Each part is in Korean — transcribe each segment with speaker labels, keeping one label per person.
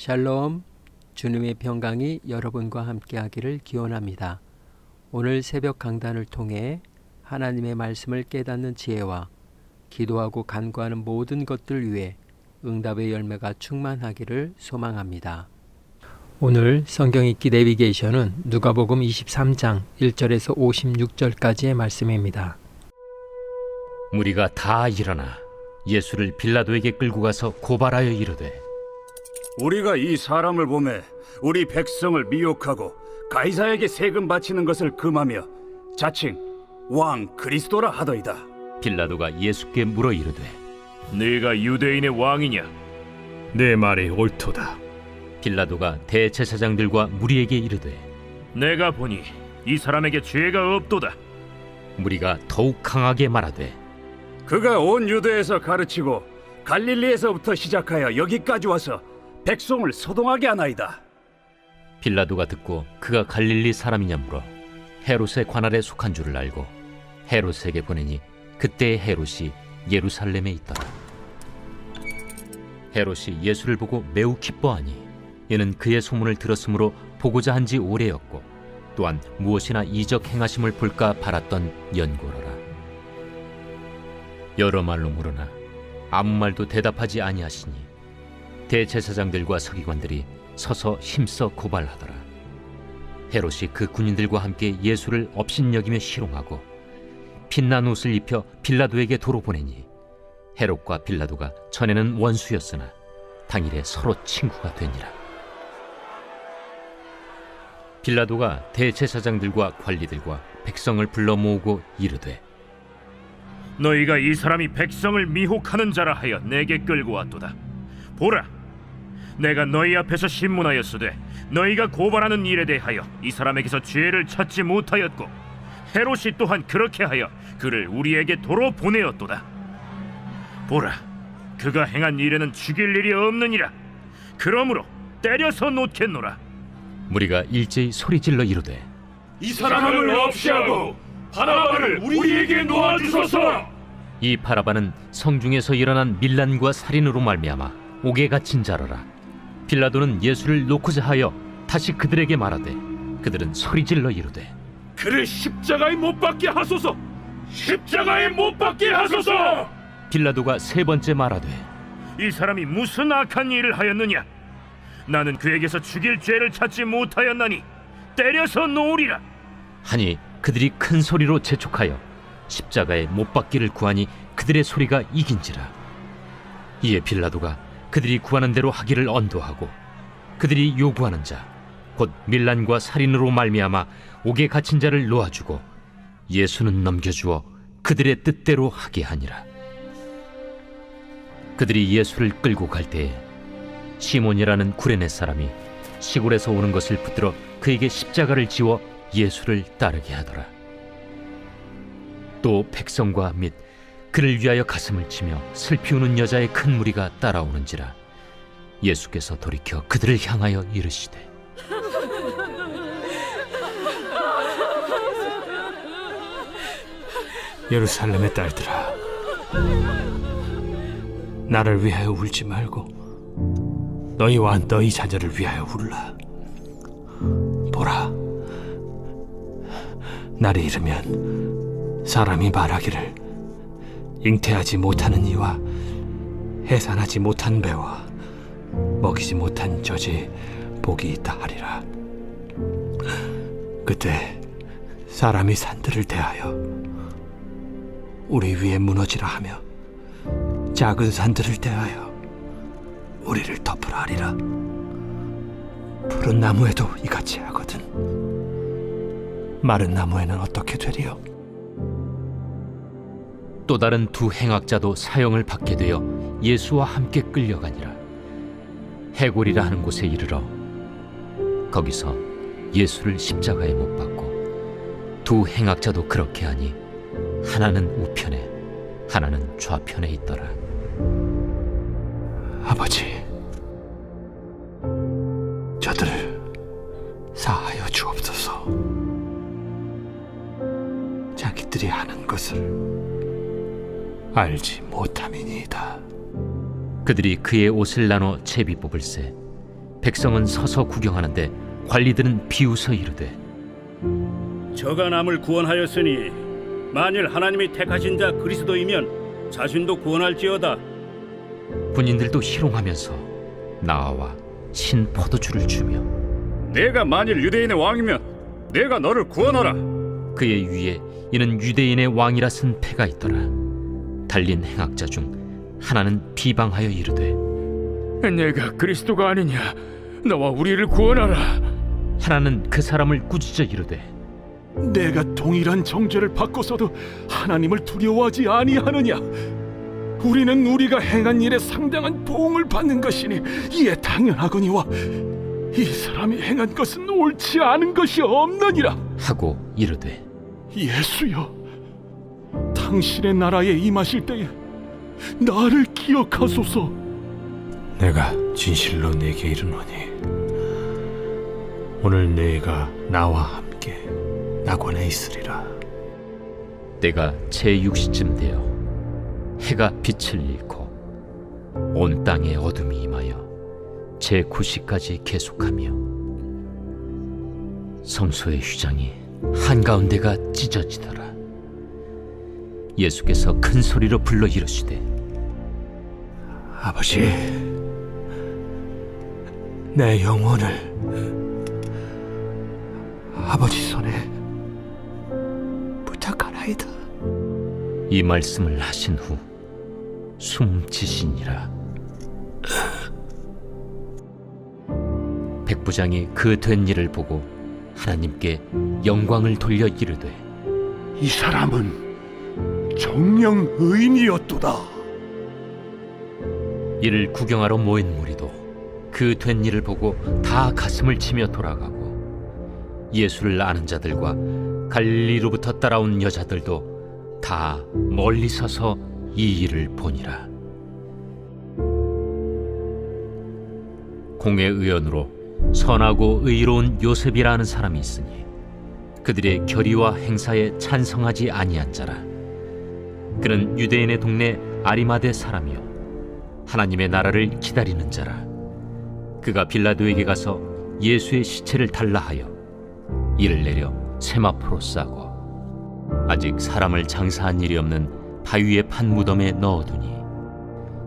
Speaker 1: 샬롬 주님의 평강이 여러분과 함께하기를 기원합니다. 오늘 새벽 강단을 통해 하나님의 말씀을 깨닫는 지혜와 기도하고 간구하는 모든 것들 위해 응답의 열매가 충만하기를 소망합니다. 오늘 성경 읽기 내비게이션은 누가복음 23장 1절에서 56절까지의 말씀입니다.
Speaker 2: 무리가 다 일어나 예수를 빌라도에게 끌고 가서 고발하여 이르되
Speaker 3: 우리가 이 사람을 보매 우리 백성을 미혹하고 가이사에게 세금 바치는 것을 금하며 자칭 왕 그리스도라 하더이다.
Speaker 2: 빌라도가 예수께 물어 이르되
Speaker 4: 네가 유대인의 왕이냐? 내 말이 옳도다.
Speaker 2: 빌라도가 대제사장들과 무리에게 이르되
Speaker 4: 내가 보니 이 사람에게 죄가 없도다.
Speaker 2: 무리가 더욱 강하게 말하되
Speaker 3: 그가 온 유대에서 가르치고 갈릴리에서부터 시작하여 여기까지 와서 백성을 소동하게 하나이다.
Speaker 2: 빌라도가 듣고 그가 갈릴리 사람이냐 물어 헤롯의 관할에 속한 줄을 알고 헤롯에게 보내니 그때의 헤롯이 예루살렘에 있더라. 헤롯이 예수를 보고 매우 기뻐하니 이는 그의 소문을 들었으므로 보고자 한 지 오래였고 또한 무엇이나 이적 행하심을 볼까 바랐던 연고로라. 여러 말로 물으나 아무 말도 대답하지 아니하시니 대제사장들과 서기관들이 서서 힘써 고발하더라. 헤롯이 그 군인들과 함께 예수를 업신여기며 희롱하고 빛난 옷을 입혀 빌라도에게 도로 보내니 헤롯과 빌라도가 전에는 원수였으나 당일에 서로 친구가 되니라. 빌라도가 대제사장들과 관리들과 백성을 불러 모으고 이르되
Speaker 4: 너희가 이 사람이 백성을 미혹하는 자라 하여 내게 끌고 왔도다. 보라, 내가 너희 앞에서 신문하였으되 너희가 고발하는 일에 대하여 이 사람에게서 죄를 찾지 못하였고 헤롯이 또한 그렇게 하여 그를 우리에게 도로 보내었도다. 보라, 그가 행한 일에는 죽일 일이 없느니라. 그러므로 때려서 놓겠노라.
Speaker 2: 무리가 일제히 소리질러 이르되
Speaker 3: 이 사람을 없이 하고 바나바를 우리에게 놓아주소서.
Speaker 2: 이 바라바는 성중에서 일어난 밀란과 살인으로 말미암아 옥에 갇힌 자라라. 빌라도는 예수를 놓고자 하여 다시 그들에게 말하되 그들은 소리질러 이르되
Speaker 3: 그를 십자가에 못 박게 하소서. 십자가에 못 박게 하소서.
Speaker 2: 빌라도가 세 번째 말하되
Speaker 4: 이 사람이 무슨 악한 일을 하였느냐? 나는 그에게서 죽일 죄를 찾지 못하였나니 때려서 놓으리라.
Speaker 2: 하니 그들이 큰 소리로 재촉하여 십자가에 못 박기를 구하니 그들의 소리가 이긴지라 이에 빌라도가 그들이 구하는 대로 하기를 언도하고 그들이 요구하는 자 곧 밀란과 살인으로 말미암아 옥에 갇힌 자를 놓아주고 예수는 넘겨주어 그들의 뜻대로 하게 하니라 그들이 예수를 끌고 갈 때에 시몬이라는 구레네 사람이 시골에서 오는 것을 붙들어 그에게 십자가를 지워 예수를 따르게 하더라. 또 백성과 및 그를 위하여 가슴을 치며 슬피 우는 여자의 큰 무리가 따라오는지라 예수께서 돌이켜 그들을 향하여 이르시되
Speaker 5: 예루살렘의 딸들아 나를 위하여 울지 말고 너희와 너희 자녀를 위하여 울라. 보라 날이 이르면 사람이 말하기를 잉태하지 못하는 이와 해산하지 못한 배와 먹이지 못한 젖이 복이 있다 하리라. 그때 사람이 산들을 대하여 우리 위에 무너지라 하며 작은 산들을 대하여 우리를 덮으라 하리라. 푸른 나무에도 이같이 하거든. 마른 나무에는 어떻게 되리요
Speaker 2: 또 다른 두 행악자도 사형을 받게 되어 예수와 함께 끌려가니라. 해골이라 하는 곳에 이르러 거기서 예수를 십자가에 못 박고 두 행악자도 그렇게 하니 하나는 우편에 하나는 좌편에 있더라.
Speaker 5: 아버지 저들을 사하여 주옵소서. 자기들이 하는 것을 알지 못함이니이다
Speaker 2: 그들이 그의 옷을 나눠 채비 뽑을세 백성은 서서 구경하는데 관리들은 비웃어 이르되
Speaker 3: 저가 남을 구원하였으니 만일 하나님이 택하신 자 그리스도이면 자신도 구원할지어다.
Speaker 2: 군인들도 희롱하면서 나와 신 포도주를 주며
Speaker 3: 내가 만일 유대인의 왕이면 내가 너를 구원하라.
Speaker 2: 그의 위에 이는 유대인의 왕이라 쓴 패가 있더라 달린 행악자 중 하나는 비방하여 이르되
Speaker 4: 내가 그리스도가 아니냐? 너와 우리를 구원하라.
Speaker 2: 하나는 그 사람을 꾸짖어 이르되
Speaker 6: 내가 동일한 정죄를 받고서도 하나님을 두려워하지 아니하느냐? 우리는 우리가 행한 일에 상당한 보응을 받는 것이니 이에 당연하거니와 이 사람이 행한 것은 옳지 않은 것이 없느니라.
Speaker 2: 하고 이르되
Speaker 6: 예수여, 당신의 나라에 임하실 때에 나를 기억하소서.
Speaker 5: 내가 진실로 내게 이르노니 오늘 내가 나와 함께 낙원에 있으리라
Speaker 2: 때가 제6시쯤 되어 해가 빛을 잃고 온 땅에 어둠이 임하여 제9시까지 계속하며 성소의 휘장이 한가운데가 찢어지더라 예수께서 큰 소리로 불러 이르시되
Speaker 5: 아버지 내 영혼을 아버지 손에 부탁하나이다.
Speaker 2: 이 말씀을 하신 후 숨지시니라. 백부장이 그 된 일을 보고 하나님께 영광을 돌려 이르되
Speaker 6: 이 사람은 정령 의인이었도다.
Speaker 2: 이를 구경하러 모인 무리도 그 된 일을 보고 다 가슴을 치며 돌아가고 예수를 아는 자들과 갈릴리로부터 따라온 여자들도 다 멀리 서서 이 일을 보니라 공회 의원으로 선하고 의로운 요셉이라는 사람이 있으니 그들의 결의와 행사에 찬성하지 아니한 자라 그는 유대인의 동네 아리마대 사람이요 하나님의 나라를 기다리는 자라. 그가 빌라도에게 가서 예수의 시체를 달라 하여 이를 내려 세마포로 싸고 아직 사람을 장사한 일이 없는 바위의 판 무덤에 넣어두니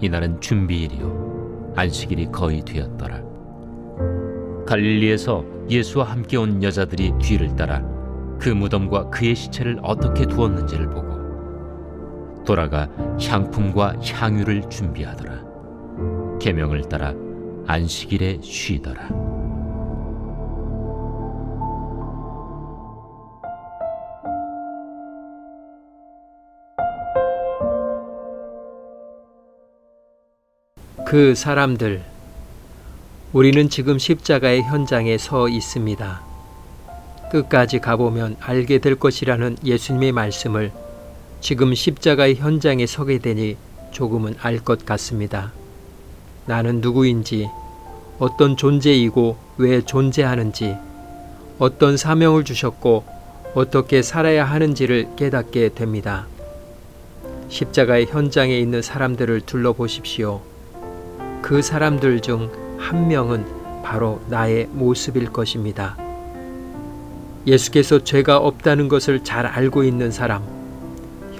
Speaker 2: 이날은 준비일이요 안식일이 거의 되었더라. 갈릴리에서 예수와 함께 온 여자들이 뒤를 따라 그 무덤과 그의 시체를 어떻게 두었는지를 보고 돌아가 향품과 향유를 준비하더라. 계명을 따라 안식일에 쉬더라.
Speaker 1: 그 사람들 우리는 지금 십자가의 현장에 서 있습니다. 끝까지 가보면 알게 될 것이라는 예수님의 말씀을 지금 십자가의 현장에 서게 되니 조금은 알 것 같습니다. 나는 누구인지, 어떤 존재이고 왜 존재하는지, 어떤 사명을 주셨고 어떻게 살아야 하는지를 깨닫게 됩니다. 십자가의 현장에 있는 사람들을 둘러보십시오. 그 사람들 중 한 명은 바로 나의 모습일 것입니다. 예수께서 죄가 없다는 것을 잘 알고 있는 사람,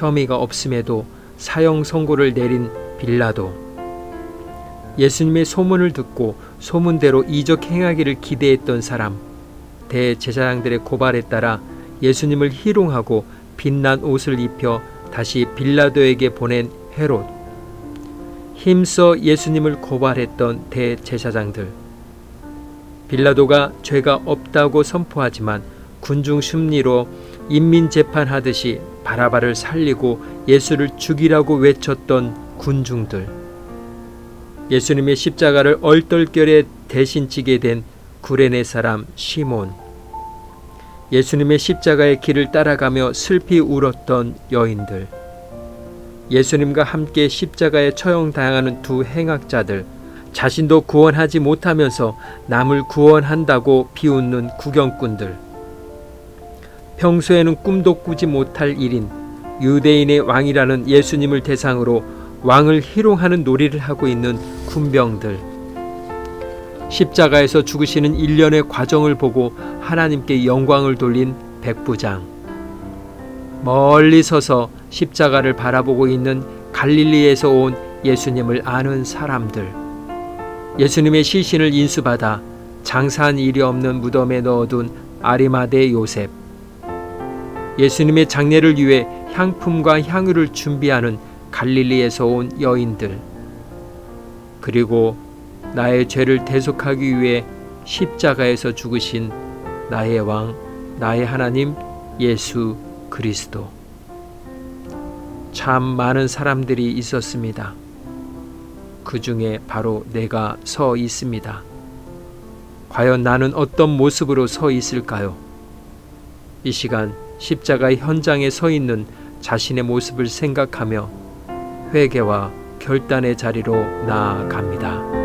Speaker 1: 혐의가 없음에도 사형 선고를 내린 빌라도, 예수님의 소문을 듣고 소문대로 이적 행하기를 기대했던 사람, 대제사장들의 고발에 따라 예수님을 희롱하고 빛난 옷을 입혀 다시 빌라도에게 보낸 헤롯, 힘써 예수님을 고발했던 대제사장들. 빌라도가 죄가 없다고 선포하지만 군중 심리로 인민 재판하듯이 바라바를 살리고 예수를 죽이라고 외쳤던 군중들. 예수님의 십자가를 얼떨결에 대신 지게 된 구레네 사람 시몬. 예수님의 십자가의 길을 따라가며 슬피 울었던 여인들. 예수님과 함께 십자가에 처형당하는 두 행악자들, 자신도 구원하지 못하면서 남을 구원한다고 비웃는 구경꾼들, 평소에는 꿈도 꾸지 못할 일인 유대인의 왕이라는 예수님을 대상으로 왕을 희롱하는 놀이를 하고 있는 군병들, 십자가에서 죽으시는 일련의 과정을 보고 하나님께 영광을 돌린 백부장, 멀리 서서 십자가를 바라보고 있는 갈릴리에서 온 예수님을 아는 사람들, 예수님의 시신을 인수받아 장사한 일이 없는 무덤에 넣어둔 아리마대 요셉, 예수님의 장례를 위해 향품과 향유를 준비하는 갈릴리에서 온 여인들, 그리고 나의 죄를 대속하기 위해 십자가에서 죽으신 나의 왕, 나의 하나님 예수 그리스도. 참 많은 사람들이 있었습니다. 그 중에 바로 내가 서 있습니다. 과연 나는 어떤 모습으로 서 있을까요? 이 시간 십자가의 현장에 서 있는 자신의 모습을 생각하며 회개와 결단의 자리로 나아갑니다.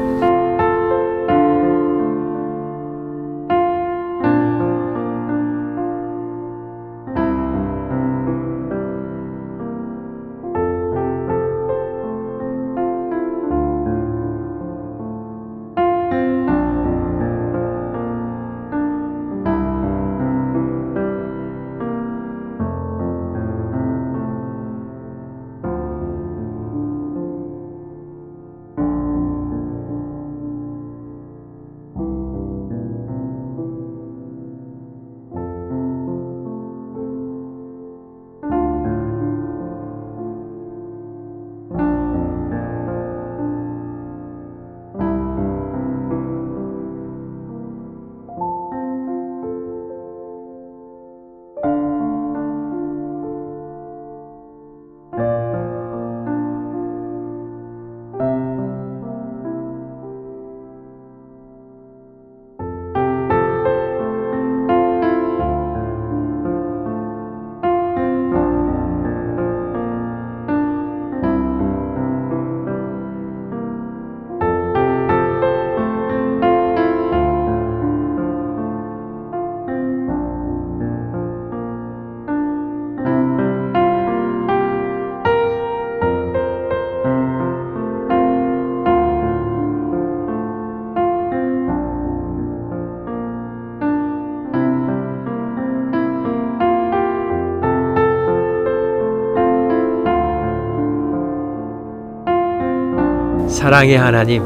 Speaker 1: 사랑의 하나님,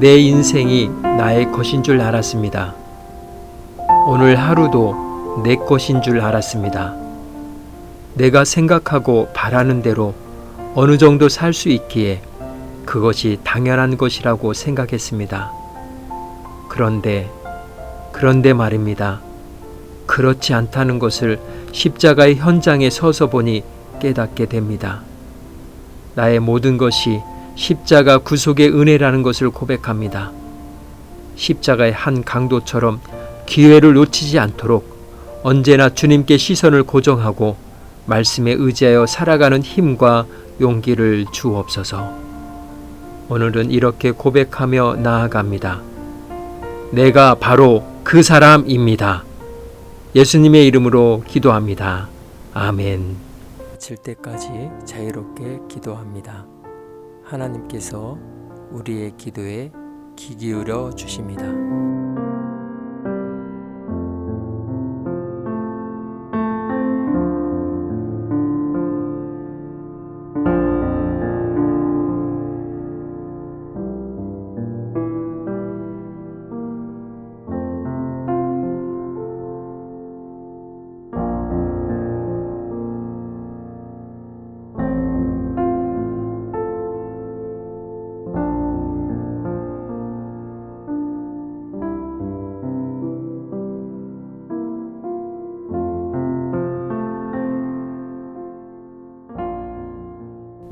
Speaker 1: 내 인생이 나의 것인 줄 알았습니다. 오늘 하루도 내 것인 줄 알았습니다. 내가 생각하고 바라는 대로 어느 정도 살 수 있기에 그것이 당연한 것이라고 생각했습니다. 그런데, 그런데 말입니다. 그렇지 않다는 것을 십자가의 현장에 서서 보니 깨닫게 됩니다. 나의 모든 것이 십자가 구속의 은혜라는 것을 고백합니다. 십자가의 한 강도처럼 기회를 놓치지 않도록 언제나 주님께 시선을 고정하고 말씀에 의지하여 살아가는 힘과 용기를 주옵소서. 오늘은 이렇게 고백하며 나아갑니다. 내가 바로 그 사람입니다. 예수님의 이름으로 기도합니다. 아멘. 마칠 때까지 자유롭게 기도합니다. 하나님께서 우리의 기도에 귀 기울여 주십니다.